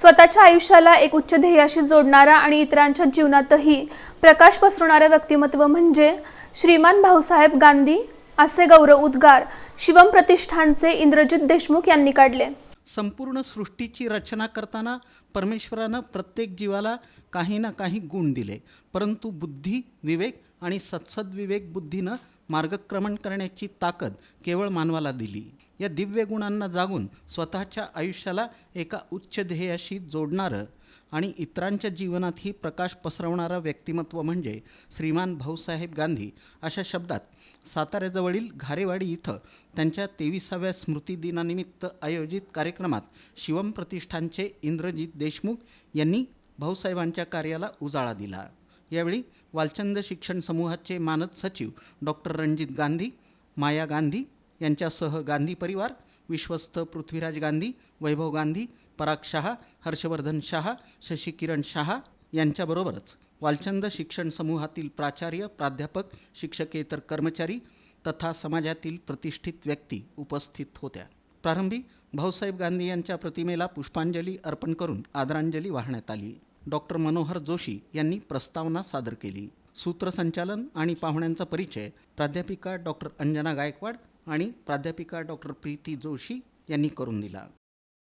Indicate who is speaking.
Speaker 1: स्वतःच्या आयुष्याला एक उच्च ध्येयाशी जोडणारा आणि इतरांच्या जीवनातही प्रकाश पसरवणारे व्यक्तिमत्व म्हणजे श्रीमान भाऊसाहेब गांधी असे गौरव उद्गार शिवम प्रतिष्ठानचे इंद्रजित देशमुख यांनी काढले.
Speaker 2: संपूर्ण सृष्टीची रचना करताना परमेश्वरानं प्रत्येक जीवाला काही ना काही गुण दिले परंतु बुद्धी विवेक आणि सत्सद्विवेक बुद्धीनं मार्गक्रमण करण्याची ताकद केवळ मानवाला दिली. या दिव्य गुणांना जागून स्वतःच्या आयुष्याला एका उच्च ध्येयाशी जोडणारं आणि इतरांच्या जीवनातही प्रकाश पसरवणारं व्यक्तिमत्व म्हणजे श्रीमान भाऊसाहेब गांधी अशा शब्दात साताऱ्याजवळील घारेवाडी इथं त्यांच्या तेविसाव्या स्मृतिदिनानिमित्त आयोजित कार्यक्रमात शिवम प्रतिष्ठानचे इंद्रजित देशमुख यांनी भाऊसाहेबांच्या कार्याला उजाळा दिला. यावेळी वालचंद शिक्षण समूहाचे मानद सचिव डॉक्टर रणजित गांधी माया गांधी यांच्यासह गांधी परिवार विश्वस्त पृथ्वीराज गांधी वैभव गांधी पराग शहा हर्षवर्धन शहा शशी किरण शहा यांच्याबरोबरच वालचंद शिक्षण समूहातील प्राचार्य प्राध्यापक शिक्षकेतर कर्मचारी तथा समाजातील प्रतिष्ठित व्यक्ती उपस्थित होत्या. प्रारंभी भाऊसाहेब गांधी यांच्या प्रतिमेला पुष्पांजली अर्पण करून आदरांजली वाहण्यात आली. डॉक्टर मनोहर जोशी यांनी प्रस्तावना सादर केली. सूत्रसंचालन आणि पाहुण्यांचा परिचय प्राध्यापिका डॉक्टर अंजना गायकवाड आणि प्राध्यापिका डॉक्टर प्रीती जोशी यांनी करून दिला.